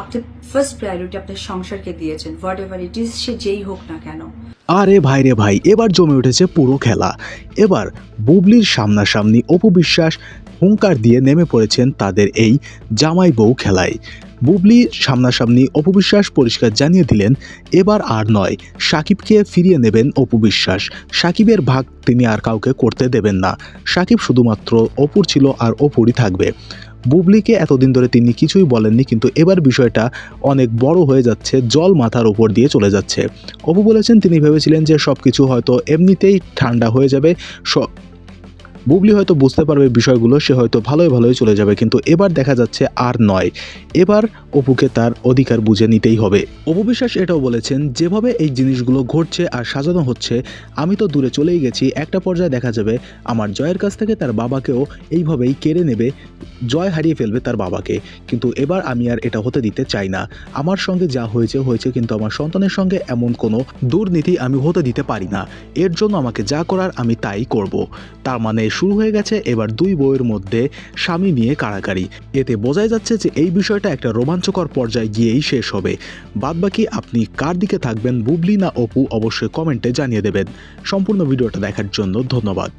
আপনি first priority আপনার সংসারকে দিয়েছেন হোয়াট এভার ইট ইজ সে যেই হোক না কেন। আরে ভাই রে ভাই, এবার জমে উঠেছে পুরো খেলা। এবার বুবলির সামনাসামনি অপু বিশ্বাস হুঙ্কার দিয়ে নেমে পড়েছেন তাদের এই জামাই বউ খেলায়। বুবলি সামনাসামনি অপবিশ্বাস পরিষ্কার জানিয়ে দিলেন, এবার আর নয়, সাকিবকে ফিরিয়ে নেবেন অপবিশ্বাস। সাকিবের ভাগ তিনি আর কাউকে করতে দেবেন না। সাকিব শুধুমাত্র অপুর ছিল আর অপুরই থাকবে। বুবলিকে এতদিন ধরে তিনি কিছুই বলেননি, কিন্তু এবার বিষয়টা অনেক বড় হয়ে যাচ্ছে, জল মাথার উপর দিয়ে চলে যাচ্ছে। অপু বলেছেন, তিনি ভেবেছিলেন যে সব কিছু হয়তো এমনিতেই ঠান্ডা হয়ে যাবে বুবলি হয়তো বুঝতে পারবে বিষয়গুলো, সে হয়তো ভালোই ভালোই চলে যাবে, কিন্তু এবার দেখা যাচ্ছে আর নয়। এবার অপুকে তার অধিকার বুঝে নিতেই হবে। অপু বিশ্বাস এটাও বলেছেন, যেভাবে এই জিনিসগুলো ঘটছে আর সাজানো হচ্ছে, আমি তো দূরে চলেই গেছি, একটা পর্যায়ে দেখা যাবে আমার জয়ের কাছ থেকে তার বাবাকেও এইভাবেই কেড়ে নেবে, জয় হারিয়ে ফেলবে তার বাবাকে। কিন্তু এবার আমি আর এটা হতে দিতে চাই না। আমার সঙ্গে যা হয়েছে হয়েছে, কিন্তু আমার সন্তানের সঙ্গে এমন কোনো দুর্নীতি আমি হতে দিতে পারি না। এর জন্য আমাকে যা করার আমি তাই করব। তার মানে শুরু হয়ে গেছে এবার দুই বইয়ের মধ্যে স্বামী নিয়ে কাড়াকাড়ি এতে বোঝাই যাচ্ছে যে এই বিষয়টা একটা রোমাঞ্চকর পর্যায়ে গিয়েই শেষ হবে। বাদবাকি আপনি কার দিকে থাকবেন বুবলি না অপু অবশ্যই কমেন্টে জানিয়ে দেবেন। সম্পূর্ণ ভিডিওটা দেখার জন্য ধন্যবাদ।